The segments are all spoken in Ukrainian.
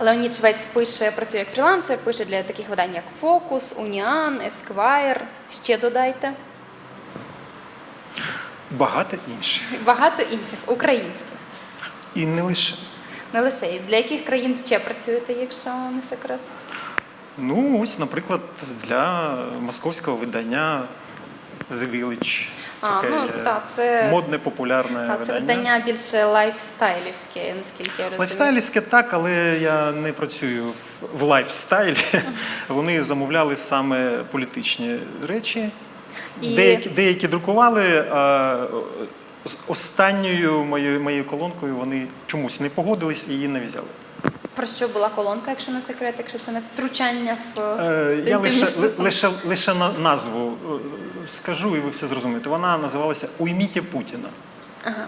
Леонід Швець пише, працює як фрілансер, пише для таких видань, як Фокус, Уніан, Есквайр. Ще додайте. Багато інших. Багато інших українських. І не лише. Не лише І для яких країн ще працюєте, якщо не секрет? Ну, ось, наприклад, для московського видання The Village. А, Таке ну, є так, це- модне, популярне А це видання. видання більше лайфстайлівське, наскільки я розумію. Лайфстайлівське так, але я не працюю в- в лайфстайлі. Вони замовляли саме політичні речі. І- Деякі, деякі друкували, а з останньою моєю, моєю колонкою вони чомусь не погодились і її не взяли. Про що була колонка, якщо не секрет, якщо це не втручання в Е, Я лише, лише, лише на- назву е, скажу, і ви все зрозумієте. Вона називалася Уйміть Путіна. Ага.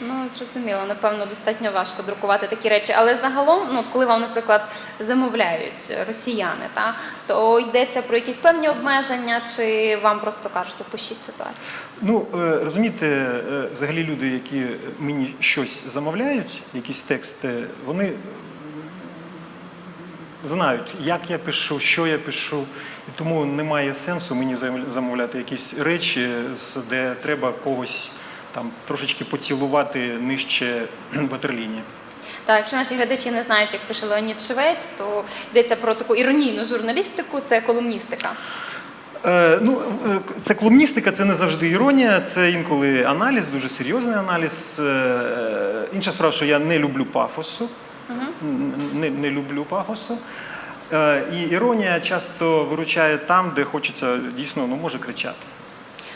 Ну, зрозуміло, напевно, достатньо важко друкувати такі речі. Але загалом, ну, коли вам, наприклад, замовляють росіяни, та, то йдеться про якісь певні обмеження, чи вам просто кажуть, опишіть ситуацію? Ну, е, розумієте, е, взагалі люди, які мені щось замовляють, якісь тексти, вони знають, як я пишу, що я пишу. І тому немає сенсу мені замовляти якісь речі, де треба когось там трошечки поцілувати нижче ватерлінії. Так, якщо наші глядачі не знають, як пише Леонід Швець, то йдеться про таку іронійну журналістику, це колумністика. Е, ну, е, це клумністика, це не завжди іронія, це інколи аналіз, дуже серйозний аналіз. Е, інша справа, що я не люблю пафосу Н- Не, не люблю пафосу. Е, і іронія часто виручає там, де хочеться дійсно ну, може кричати.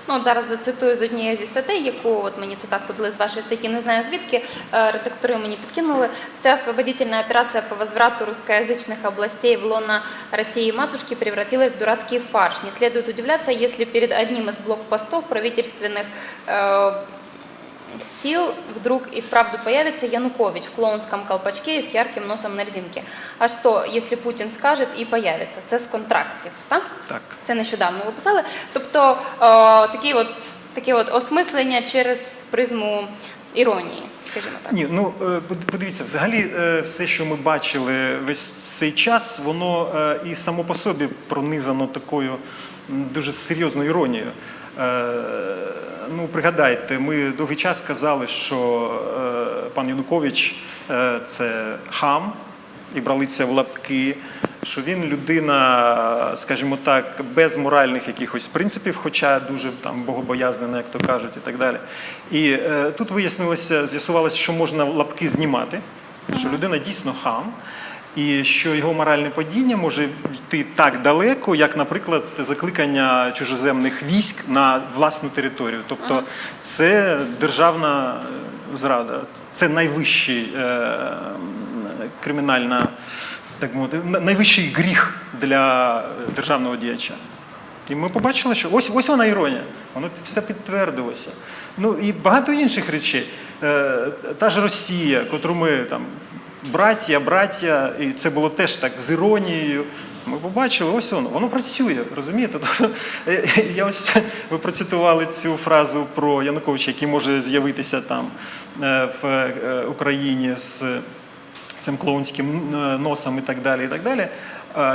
Ну, от зараз зацитую з однієї зі статей, яку от мені цитатку дали з вашої статті, не знаю звідки, е, редактори мені підкинули. Вся освободительная операция по возврату русскоязычных областей в лоно России матушки превратилась в дурацкий фарш. Не следует удивляться, если перед одним из блокпостов правительственных э, сил вдруг и вправду появится Янукович в клоунском колпачке и с ярким носом на резинке. А что, если Путин скажет и появится? Це з контрактів, так? Так. Це нещодавно ви писали. Тобто о, такі от, таке от осмислення через призму іронії, скажімо так. Ні, ну е, подивіться, взагалі е, все, що ми бачили весь цей час, воно е, і само по собі пронизано такою дуже серйозною іронією. Е, Ну, пригадайте, ми довгий час казали, що е, пан Янукович е, це хам, і брали це в лапки, що він людина, скажімо так, без моральних якихось принципів, хоча дуже там богобоязнена, як то кажуть, і так далі. І тут вияснилося, з'ясувалося, що можна лапки знімати, що людина дійсно хам. І що його моральне падіння може йти так далеко, як, наприклад, закликання чужоземних військ на власну територію. Тобто це державна зрада, це найвищий е, кримінальна, так мовити, найвищий гріх для державного діяча. І ми побачили, що ось, ось вона іронія, воно все підтвердилося. Ну і багато інших речей. Е, та ж Росія, котру ми там браття, браття, і це було теж так з іронією. Ми побачили, ось воно, воно працює, розумієте? Тобто, я ось ви процитували цю фразу про Януковича, який може з'явитися там е, в е, Україні з цим клоунським е, носом і так далі. І так далі.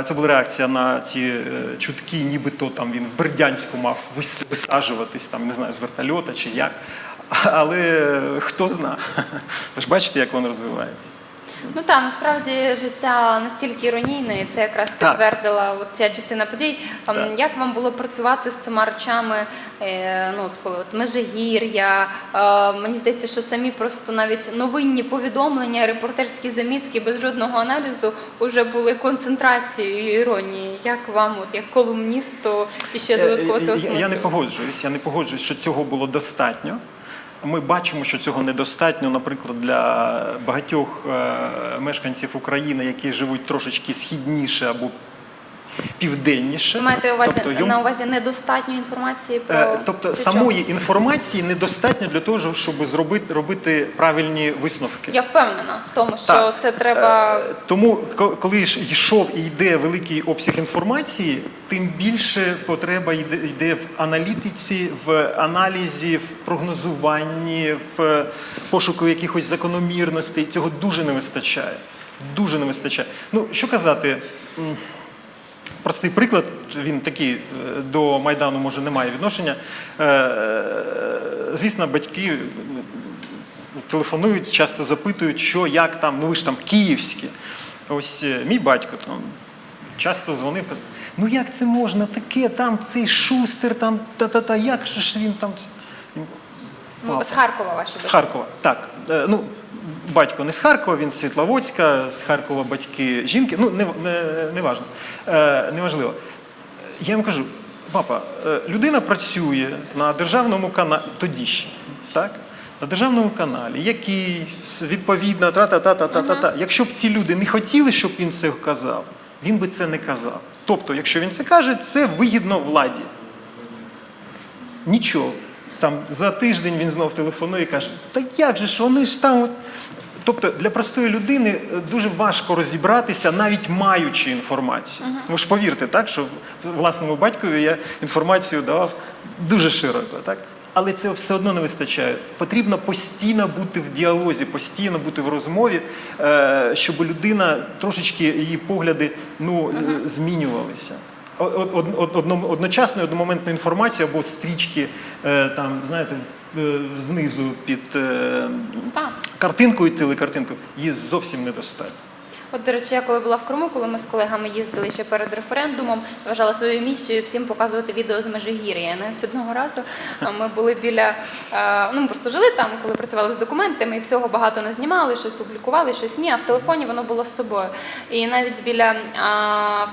Це була реакція на ці чутки, нібито там він в Бердянську мав вис- висаджуватись, там, не знаю, з вертольота чи як. Але хто зна. Ви ж бачите, як воно розвивається. Ну так, насправді життя настільки іронійне, і це якраз підтвердила от ця частина подій. Ем, Так. Як вам було працювати з цими речами? е, Ну, от коли от Межигір'я, е, мені здається, що самі просто навіть новинні повідомлення, репортерські замітки без жодного аналізу вже були концентрацією іронії. Як вам, от як колумністу, і ще додатково це Е, Я- не осмислювати? погоджуюсь, я не погоджуюсь, що цього було достатньо. Ми бачимо, що цього недостатньо, наприклад, для багатьох е, мешканців України, які живуть трошечки східніше або південніше. Маєте увазі, Тобто йому- на увазі недостатньо інформації про Е, Тобто чи самої інформації недостатньо для того, щоб зробити робити правильні висновки. Я впевнена в тому, що Так. це треба. Е, Тому, коли ж йшов і йде великий обсяг інформації, тим більше потреба йде, йде в аналітиці, в аналізі, в прогнозуванні, в пошуку якихось закономірностей. Цього дуже не вистачає. Дуже не вистачає. Ну, що казати, простий приклад, він такий е, до Майдану може не має відношення. Е, е, Звісно, батьки телефонують, часто запитують, що, як там, ну ви ж там київські. Ось мій батько там часто дзвонив. Ну як це можна? Таке там цей шустер, там та-та-та, як же ж він там. Ну, з Харкова ваші З. Харкова, так. Ну, батько не з Харкова, він з Світловодська, з Харкова батьки жінки. Ну, не, не, не важно. Е, неважливо. Я йому кажу, папа, е, людина працює на державному каналі, тоді ще, так? На державному каналі, який відповідно, та-та-та-та-та-та. Якщо б ці люди не хотіли, щоб він це казав, він би це не казав. Тобто, якщо він це каже, це вигідно владі. Нічого. Там за тиждень він знов телефонує і каже: так як же ж вони ж там. Тобто для простої людини е, дуже важко розібратися, навіть маючи інформацію. Ви ж повірте, так, що власному батькові я інформацію давав дуже широко, так? Але це все одно не вистачає. Потрібно постійно бути в діалозі, постійно бути в розмові, е, щоб людина трошечки її погляди ну, е, змінювалися. Од- одночасно одномоментна інформація або стрічки е, там, знаєте, е, знизу під е, картинкою, телекартинкою, її зовсім недостатньо. От, до речі, я коли була в Криму, коли ми з колегами їздили ще перед референдумом, вважала свою місією всім показувати відео з Межигір'я. Навіть одного разу ми були біля, ну ми просто жили там, коли працювали з документами, і всього багато не знімали, щось публікували, щось ні, а в телефоні воно було з собою. І навіть біля,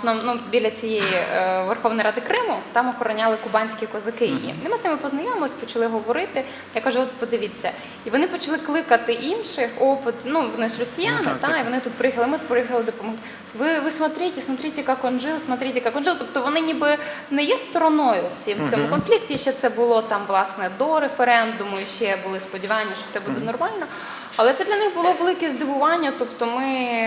ну, біля цієї е, Верховної Ради Криму там охороняли кубанські козаки її. І ми з ними познайомились, почали говорити. Я кажу, от подивіться. І вони почали кликати інших, о, ну вони ж росіяни, Ну, так, та, так. і вони тут приїхали, ми приїхали допомогти. Ви, ви смотрите, смотрите, як він жив, смотрите, як він жив. Тобто вони ніби не є стороною в цім- в цьому конфлікті. Ще це було там власне до референдуму, і ще були сподівання, що все буде нормально. Але це для них було велике здивування. Тобто ми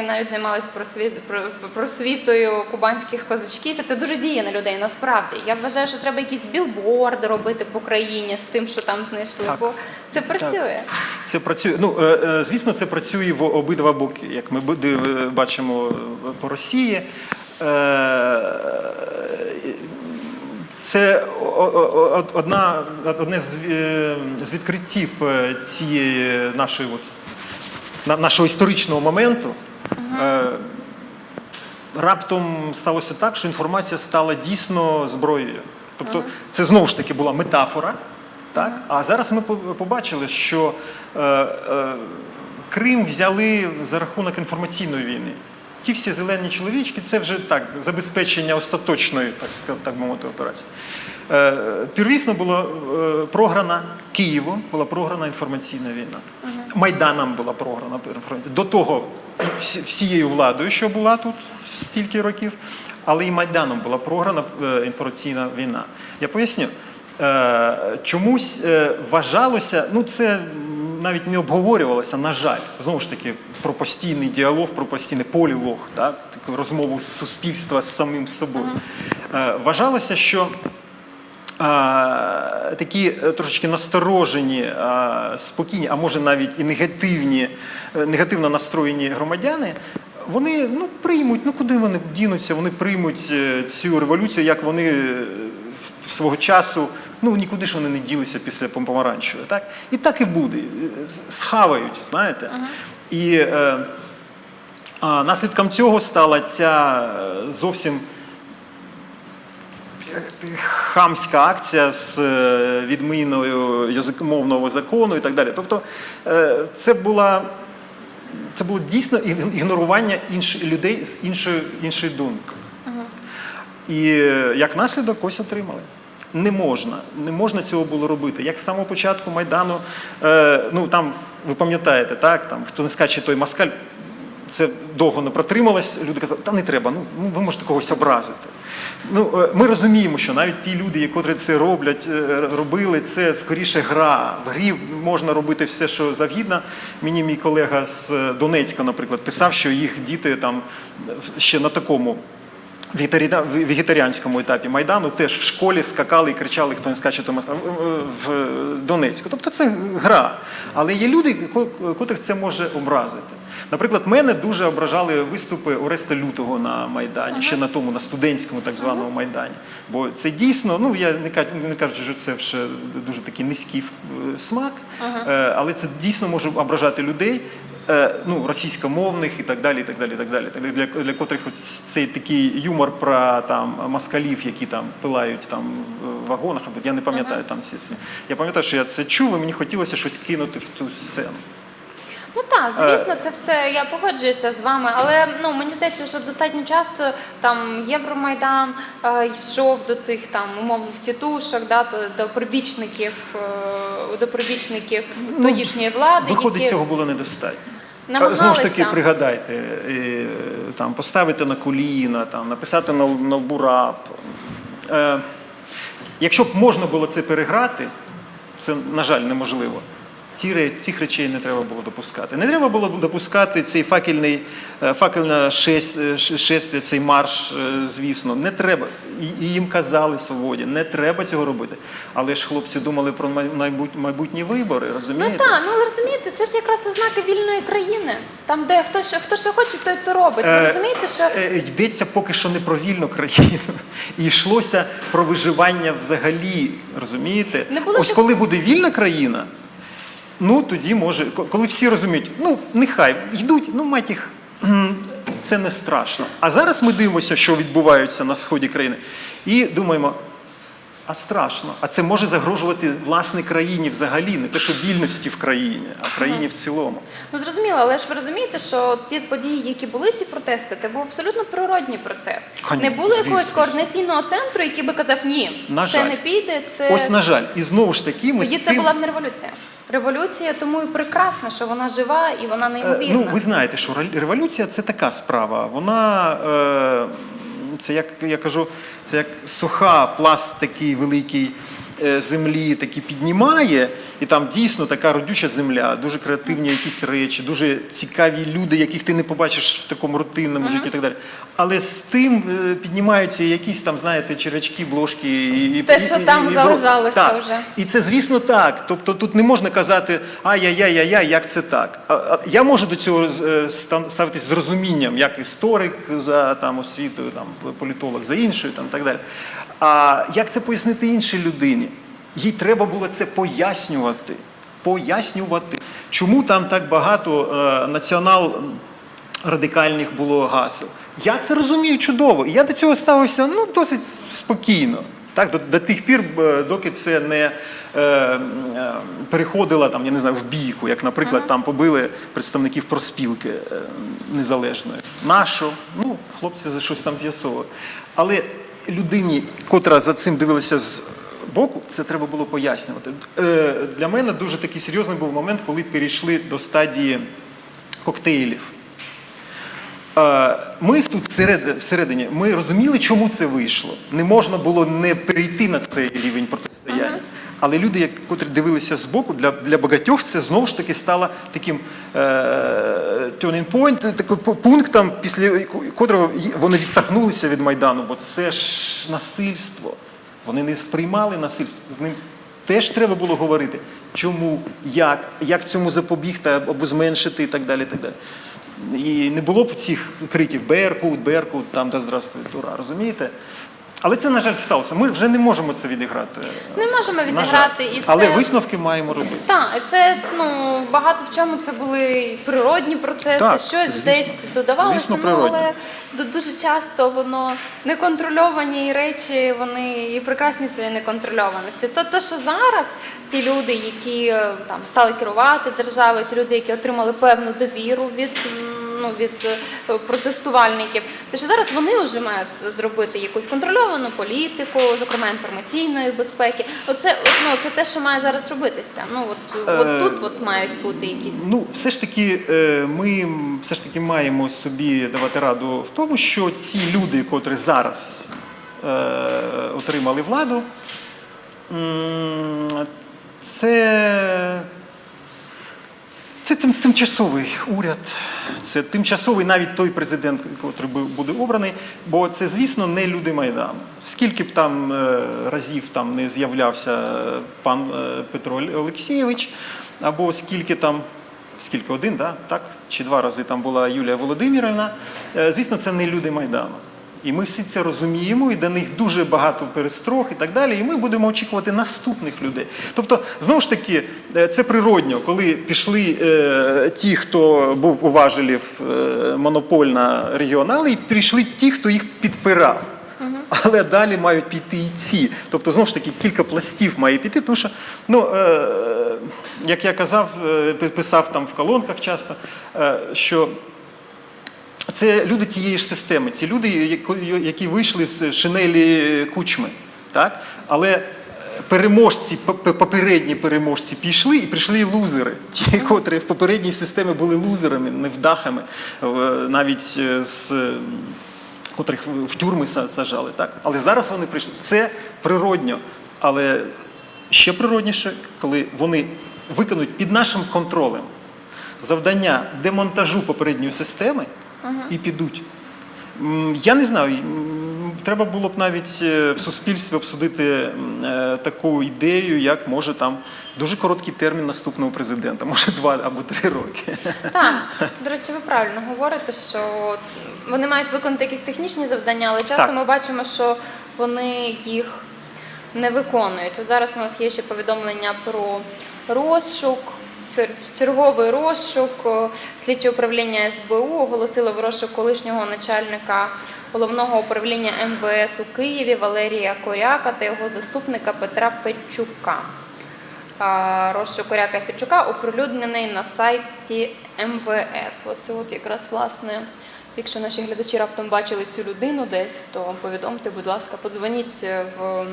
навіть займалися просвіт, про- просвітою кубанських козачків. І це дуже діє на людей. Насправді я вважаю, що треба якісь білборди робити по країні з тим, що там знайшли. Так. Бо це працює. Це працює. Ну, е, е, звісно, це працює в обидва боки, як ми бачимо е, по Росії. Це одна, одне з, відкриттів цієї нашої от, нашого історичного моменту. Е, Раптом сталося так, що інформація стала дійсно зброєю. Тобто це знову ж таки була метафора. Так? А зараз ми побачили, що е, е, Крим взяли за рахунок інформаційної війни. Ті всі зелені чоловічки це вже так, забезпечення остаточної, так, так би мовити, операції. Е, Первісно була е, програна Києвом, була програна інформаційна війна. Майданом була програна інформаційна. До того всією владою, що була тут стільки років, але і Майданом була програна е, інформаційна війна. Я поясню. Чомусь вважалося, ну це навіть не обговорювалося, на жаль, знову ж таки, про постійний діалог, про постійний полілог, так? таку розмову з суспільства з самим собою. Е, Вважалося, що а, такі е, трошечки насторожені, спокійні, а може навіть і негативні, е, негативно настроєні громадяни, вони ну, приймуть, ну куди вони дінуться, вони приймуть е, цю революцію, як вони е, свого часу, ну нікуди ж вони не ділися після помаранчевої. Так? І так і буде. Схавають, знаєте. І е, а, наслідком цього стала ця е, зовсім хамська акція з е, відміною язикомовного закону і так далі. Тобто е, це була. Це було дійсно ігнорування інших людей з іншої, іншої думки. І е, як наслідок ось отримали. Не можна, не можна цього було робити. Як з самого початку Майдану, е, ну там, ви пам'ятаєте, так, там, хто не скаче, той москаль, це довго не протрималось. Люди казали, та не треба, ну ну, ви можете когось образити. Ну, е, ми розуміємо, що навіть ті люди, які це роблять, е, робили, це скоріше гра. В грі можна робити все, що завгідно. Мені мій колега з Донецька, наприклад, писав, що їх діти там ще на такому вегетаріанському етапі Майдану теж в школі скакали і кричали, хто не скаче, то Москва в- Донецьку. Тобто це гра. Але є люди, ко- котрих це може образити. Наприклад, мене дуже ображали виступи Ореста Лютого на Майдані, ще на тому, на студентському так званому Майдані. Бо це дійсно, ну я не кажу, що це ще дуже такий низький е, смак, е, але це дійсно може ображати людей. е, Ну, російськомовних і так далі, і так далі, і так далі. Для, для котрих цей такий юмор про там москалів, які там пилають там в вагонах, або я не пам'ятаю там всі ці. Я пам'ятаю, що я це чув, і мені хотілося щось кинути в ту сцену. Ну так, звісно, це все я погоджуюся з вами, але ну мені здається, що достатньо часто там Євромайдан е, йшов до цих там умовних тітушок, да, то- до прибічників, е, до прибічників Ну, тодішньої влади, Виходить, які цього було недостатньо. намагалися. Знову ж таки, пригадайте, е, там, поставити на коліна, там, написати на, на лбурап. Е, якщо б можна було це переграти, це, на жаль, неможливо. Ре- цих речей не треба було допускати. Не треба було допускати цей факельний, е, факельне шесть, е, цей марш, е, звісно. Не треба. І, їм казали свободі, не треба цього робити. Але ж хлопці думали про май- майбутні вибори, Ну розумієте? так, ну розумієте, це ж якраз ознаки вільної країни. Там, де хто що, хто що хоче, той то робить. Ви розумієте, що Йдеться поки що не про вільну країну. І йшлося про виживання взагалі. Розумієте? Не було Ось коли буде вільна країна, ну тоді може, ко- коли всі розуміють, ну нехай йдуть, ну мать їх. Це не страшно. А зараз ми дивимося, що відбувається на сході країни, і думаємо, а страшно. А це може загрожувати власне країні взагалі, не те, що вільності в країні, а країні в цілому. ну зрозуміло, але ж ви розумієте, що ті події, які були ці протести, це був абсолютно природній процес. Конечно, не було якогось координаційного центру, який би казав, ні, На це жаль. не піде, це Ось, на жаль, і знову ж таки, ми тоді з це була б не революція. Революція тому і прекрасна, що вона жива і вона Е. Ну, ви знаєте, що революція це така справа. Вона, е, це як я кажу, це як суха пласт такий великий землі таки піднімає, і там дійсно така родюча земля, дуже креативні якісь речі, дуже цікаві люди, яких ти не побачиш в такому рутинному житті і так далі. Але з тим е, піднімаються якісь там, знаєте, червячки, блошки і Те, і- що і- там і- і- так. вже. І це, звісно, так. Тобто тут не можна казати ай-яй-яй-яй, як це так. Я можу до цього е, ставитись з розумінням, як історик за там, освітою, там, політолог за іншою там, так далі. А як це пояснити іншій людині? Їй треба було це пояснювати. Пояснювати, чому там так багато е, націонал радикальних було гасел. Я це розумію чудово. І я до цього ставився ну, досить спокійно. Так, до, до тих пір, е, доки це не е, е, переходило там, я не знаю, в бійку, як, наприклад, там побили представників проспілки е, незалежної. Нащо? Ну, хлопці за щось там з'ясовували. Але людині, котра за цим дивилася з боку, це треба було пояснювати. Е, для мене дуже такий серйозний був момент, коли перейшли до стадії коктейлів. Е, Ми тут всередині ми розуміли, чому це вийшло. Не можна було не перейти на цей рівень протистояння. Але люди, котрі дивилися збоку, для, для багатьох це знову ж таки стало таким е, turning point, таким пу- пунктом, після котрого вони відсахнулися від Майдану, бо це ж насильство. Вони не сприймали насильство. З ним теж треба було говорити, чому, як, як цьому запобігти або зменшити і так далі. Так далі. І не було б цих криків Беркут, Беркут, там да здравствує Тура, розумієте? Але це, на жаль, сталося. Ми вже не можемо це відіграти. Не можемо відіграти, і Але висновки маємо робити. Так, це ну багато в чому це були природні процеси, Так, щось звісно. десь додавалося, ну, але дуже часто воно неконтрольовані речі, вони і прекрасні в своїй неконтрольованості. То, то що зараз ті люди, які е, там стали керувати державою, ті люди, які отримали певну довіру від. Ну, від е, протестувальників, те, що зараз вони вже мають зробити якусь контрольовану політику, зокрема інформаційної безпеки. Оце от, ну, це те, що має зараз робитися. Ну от, Е, от тут от мають бути якісь. Ну, все ж таки, е, ми все ж таки маємо собі давати раду в тому, що ці люди, котрі зараз е, отримали владу, це, це тим, тимчасовий уряд, це тимчасовий навіть той президент, який буде обраний, бо це, звісно, не люди Майдану. Скільки б там е, разів там не з'являвся пан е, Петро Олексійович, або скільки там скільки один, да? так? Чи два рази там була Юлія Володимирівна. Е, Звісно, це не люди Майдану. І ми всі це розуміємо, і до них дуже багато перестрог і так далі. І ми будемо очікувати наступних людей. Тобто, знову ж таки, е, це природньо, коли пішли е, ті, хто був у важелів е, монопольна регіонали, і прийшли ті, хто їх підпирав. Але далі мають піти і ці. Тобто, знову ж таки, кілька пластів має піти, тому що, ну, е, як я казав, е, писав там в колонках часто, е, що це люди тієї ж системи, ці люди, які вийшли з шинелі кучми. Так? Але е, переможці, попередні переможці пішли і прийшли лузери. Ті, котрі в попередній системі були лузерами, невдахами, навіть е, з. котрих в тюрми сажали. Так? Але зараз вони прийшли. Це природньо. Але ще природніше, коли вони виконують під нашим контролем завдання демонтажу попередньої системи і підуть. Я не знаю, треба було б навіть е, в суспільстві обсудити е, таку ідею, як може там дуже короткий термін наступного президента, може два або три роки. Так, до речі, ви правильно говорите, що вони мають виконати якісь технічні завдання, але часто Так. ми бачимо, що вони їх не виконують. От зараз у нас є ще повідомлення про розшук. Черговий розшук слідче управління СБУ оголосило в розшук колишнього начальника головного управління МВС у Києві Валерія Коряка та його заступника Петра Федчука. А, розшук Коряка Федчука оприлюднений на сайті МВС. Оце от якраз власне. Якщо наші глядачі раптом бачили цю людину десь, то повідомте, будь ласка, подзвоніть в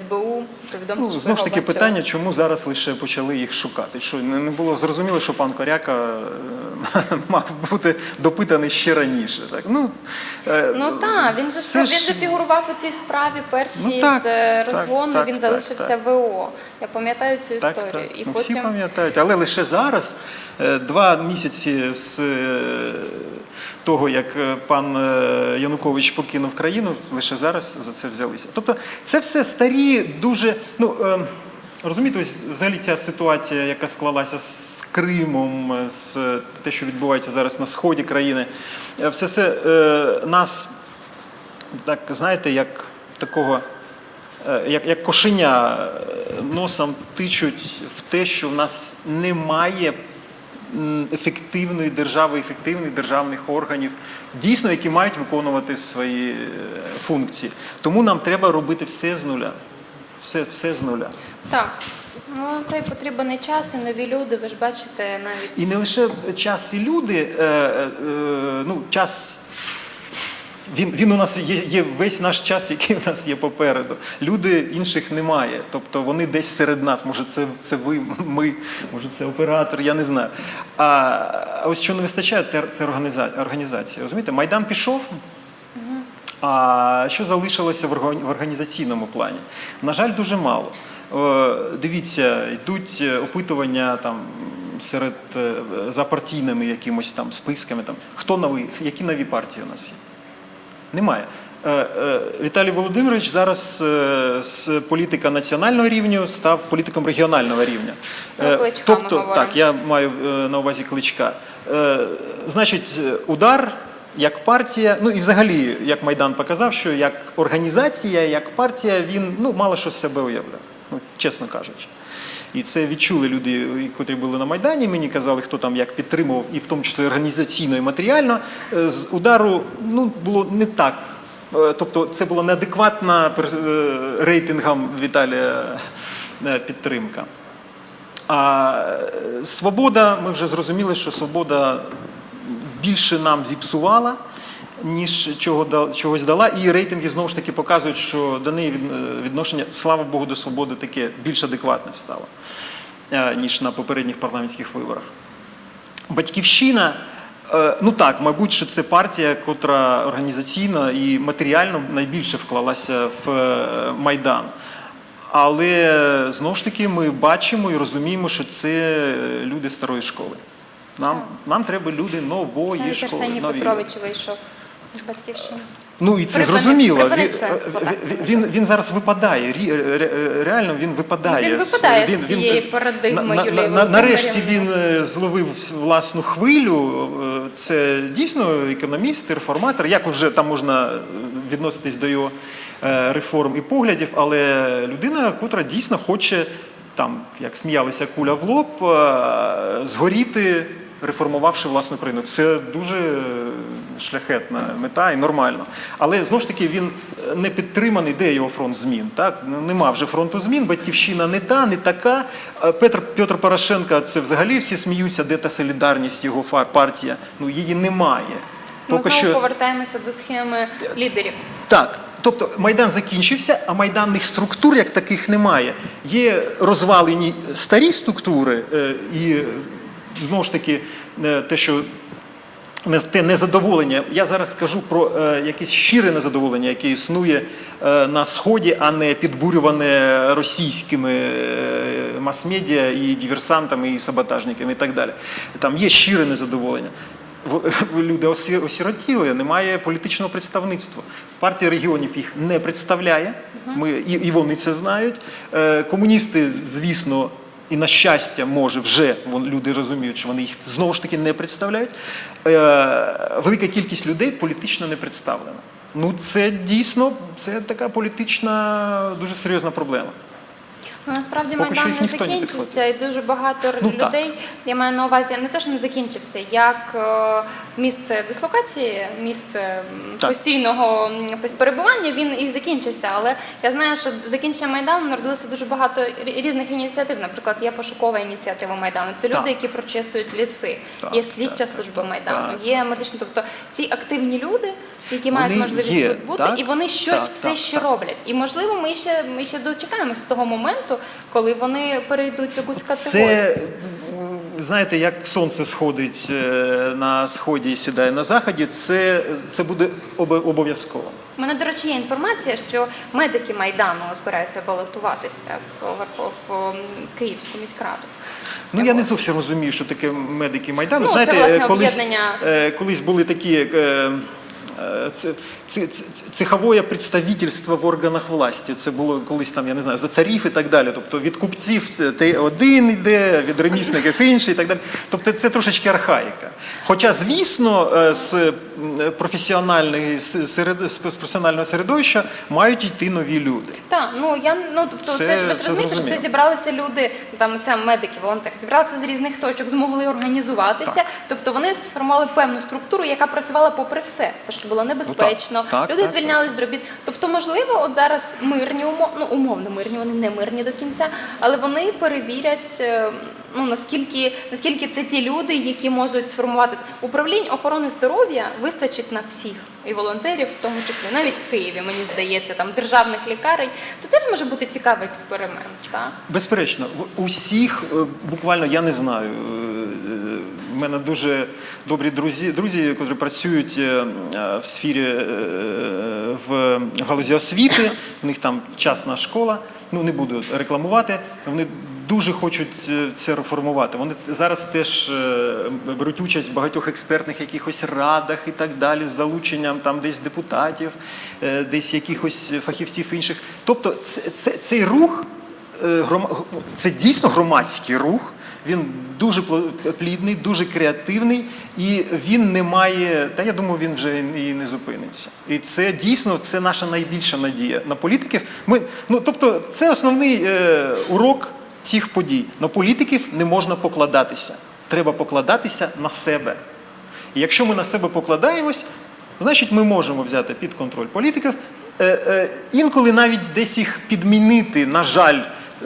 СБУ, повідомте, Ну, що знову ж таки, бачили. питання, чому зараз лише почали їх шукати? Що не було зрозуміло, що пан Коряка е, мав бути допитаний ще раніше. Так? Ну, е, Ну так, він же це він ж- же фігурував у цій справі перші Ну, так, з е, розгону. так, він так, залишився так. ВО. Я пам'ятаю цю Так, історію. так. І ну, всі пам'ятають, але лише зараз, е, два місяці з е, того, як е, пан е, Янукович покинув країну, лише зараз за це взялися. Тобто це все старі, дуже. ну. е, Розумієте, ось взагалі ця ситуація, яка склалася з Кримом, з те, що відбувається зараз на сході країни, все це нас так знаєте, як такого, як, як кошеня носом тичуть в те, що в нас немає ефективної держави, ефективних державних органів, дійсно, які мають виконувати свої е, функції. Тому нам треба робити все з нуля. Все, все з нуля. так. Ну, це потрібен і час, і нові люди. Ви ж бачите навіть І не лише час і люди, е, е, е, ну, час. Він, він у нас є, є весь наш час, який у нас є попереду. Люди інших немає. Тобто вони десь серед нас. Може, це, це ви, ми, може, це оператор, я не знаю. А, а ось що не вистачає, це організа- організація. Розумієте, Майдан пішов. А що залишилося в орга- організаційному плані? На жаль, дуже мало. Дивіться, йдуть е, опитування там серед е, за партійними якимось там списками. Там хто новий, які нові партії у нас є? Немає. Е, е, Віталій Володимирович зараз е, з політика національного рівня став політиком регіонального рівня. Кличка Тобто, говоримо. так, я маю на увазі кличка. Значить, удар як партія, ну і взагалі, як Майдан показав, що як організація, як партія, він ну, мало що з себе уявляв, ну, чесно кажучи. І це відчули люди, котрі були на Майдані. Мені казали, хто там як підтримував, і в тому числі організаційно і матеріально. Е, З удару ну, було не так. Е, Тобто це була неадекватна е, рейтингам Віталія підтримка. А свобода, ми вже зрозуміли, що свобода більше нам зіпсувала, ніж чого чогось дала. І рейтинги знову ж таки показують, що до неї е, відношення, слава Богу, до свободи таке більш адекватне стало, е, ніж на попередніх парламентських виборах. Батьківщина. е, Ну так, мабуть, що це партія, котра організаційно і матеріально найбільше вклалася в Майдан. Але знову ж таки ми бачимо і розуміємо, що це люди старої школи. Нам, нам треба люди нової навіть школи. Арсеній. Петрович вийшов батьківщини. Ну і це Припини- зрозуміло. Він, він, він, він зараз випадає. Ре- ре- Реально він випадає. Він випадає з цієї парадигми на, на, на, Нарешті він е, зловив власну хвилю. Е, Це дійсно економіст, реформатор. Як вже там можна е, відноситись до його е, реформ і поглядів, але людина, котра дійсно хоче там, як сміялися, куля в лоб, е, згоріти, реформувавши власну країну. Це дуже е, шляхетна мета і нормально. Але знову ж таки він е, не підтриманий, де його фронт змін. Так? Ну, Нема вже фронту змін, батьківщина не та, не така. Е, Петр, Петр Порошенко, це взагалі всі сміються, де та солідарність його партія. Ну, її немає. Ми Поки знову що повертаємося до схеми лідерів. так. Тобто Майдан закінчився, а майданних структур як таких немає. Є розвалені старі структури, е, і знову ж таки те, що не- те незадоволення. Я зараз скажу про е, якесь щире незадоволення, яке існує е, на сході, а не підбурюване російськими е, мас-медіа і диверсантами, і саботажниками, і так далі. Там є щире незадоволення. Люди осі- осіротіли, немає політичного представництва. Партія регіонів їх не представляє, ми, і, і вони це знають. Е, Комуністи, звісно, і на щастя, може, вже люди розуміють, що вони їх знову ж таки не представляють. Е, велика кількість людей політично не представлена. Ну, це дійсно це така політична, дуже серйозна проблема. Ну, насправді Поки майдан не ніхто не закінчився, і дуже багато Ну, так. людей. Я маю на увазі не те, що не закінчився, як е, місце дислокації, місце Так. постійного перебування. Він і закінчився. Але я знаю, що закінчення майдану народилося дуже багато різних ініціатив. Наприклад, є пошукова ініціатива майдану. Це люди, які прочесують ліси. Так, є слідча так, служба так, майдану, так. є медична. Тобто ці активні люди. Які мають Вони можливість є, тут бути, так? і вони щось Так, все так, ще так. роблять. І можливо, ми ще ми ще дочекаємося того моменту, коли вони перейдуть в якусь категорію. Це знаєте, як сонце сходить е, на сході і сідає на заході, це, це буде обов'язково. У мене, до речі, є інформація, що медики майдану збираються балотуватися в, Верхов- в Київську міськраду. Ну я не зовсім розумію, що таке медики майдану. Ну, Знаєте, це, власне, е, колись, об'єднання. е, колись були такі. Е, Це, це, це, цеховое представительство в органах власті. Це було колись там, я не знаю, за царів і так далі. Тобто від купців це те один йде, від ремісників інший і так далі. Тобто це трошечки архаїка. Хоча, звісно, е, з професіональної з професіонального середовища мають йти нові люди. Так, ну я ну тобто, це, Це- ж ви ж розумієте, що це зібралися люди, там це медики, волонтери, зібралися з різних точок, змогли організуватися. Так. Тобто вони сформували певну структуру, яка працювала попри все, те, що було небезпечно. так, люди так, звільнялись з робіт. Тобто, можливо, от зараз мирні умов, ну умовно мирні, вони не мирні до кінця, але вони перевірять. е, Ну наскільки наскільки це ті люди, які можуть сформувати управлінь охорони здоров'я вистачить на всіх і волонтерів, в тому числі навіть в Києві, мені здається, там державних лікарень. Це теж може бути цікавий експеримент. Так? Безперечно, в усіх е, буквально я не знаю. Мене дуже добрі друзі, друзі, які працюють е, е, в сфері е, в галузі освіти. У них там частна школа. Ну не буду рекламувати. Вони дуже хочуть це реформувати. Вони зараз теж беруть участь в багатьох експертних якихось радах і так далі, з залученням там десь депутатів, десь якихось фахівців інших. Тобто, це, це, цей рух це дійсно громадський рух. Він дуже пл- плідний, дуже креативний, і він не має. Та я думаю, він вже і не зупиниться. І це дійсно це наша найбільша надія на політиків. Ми ну тобто, це основний е, урок цих подій. На політиків не можна покладатися. Треба покладатися на себе. І якщо ми на себе покладаємось, значить ми можемо взяти під контроль політиків. Е, е, інколи навіть десь їх підмінити, на жаль.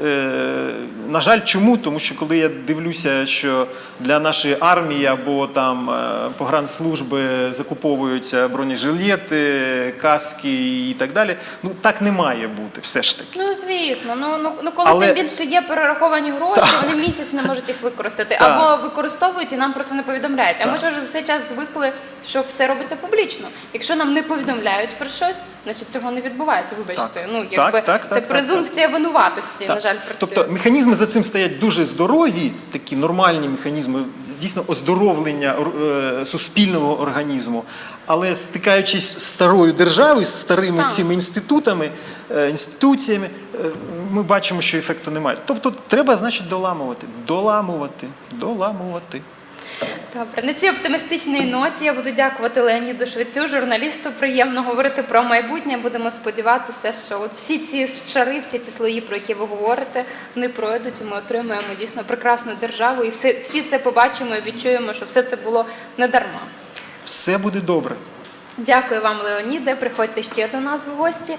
Е, на жаль, чому? Тому що коли я дивлюся, що для нашої армії або там е, погранслужби закуповуються бронежилети, каски і так далі, ну так не має бути все ж таки. Ну звісно, ну ну, ну коли Але- тим більше є перераховані гроші, вони місяць не можуть їх використати, Так. або використовують і нам про це не повідомляють. А ми ж вже за цей час звикли, що все робиться публічно. Якщо нам не повідомляють про щось, значить цього не відбувається. Вибачте, Так. ну якби Так, так, це так, так, презумпція винуватості, Так. Жаль, працює. Тобто механізми за цим стоять дуже здорові, такі нормальні механізми. дійсно оздоровлення е, суспільного організму. Але стикаючись з старою державою, з старими Так. цими інститутами, е, інституціями, е, ми бачимо, що ефекту немає. Тобто треба, значить, доламувати, доламувати, доламувати. Добре, на цій оптимістичній ноті я буду дякувати Леоніду Швецю, журналісту. Приємно говорити про майбутнє. Будемо сподіватися, що от всі ці шари, всі ці слої, про які ви говорите, вони пройдуть, і ми отримаємо дійсно прекрасну державу. І всі, всі це побачимо і відчуємо, що все це було не дарма. Все буде добре. Дякую вам, Леоніде. Приходьте ще до нас в гості.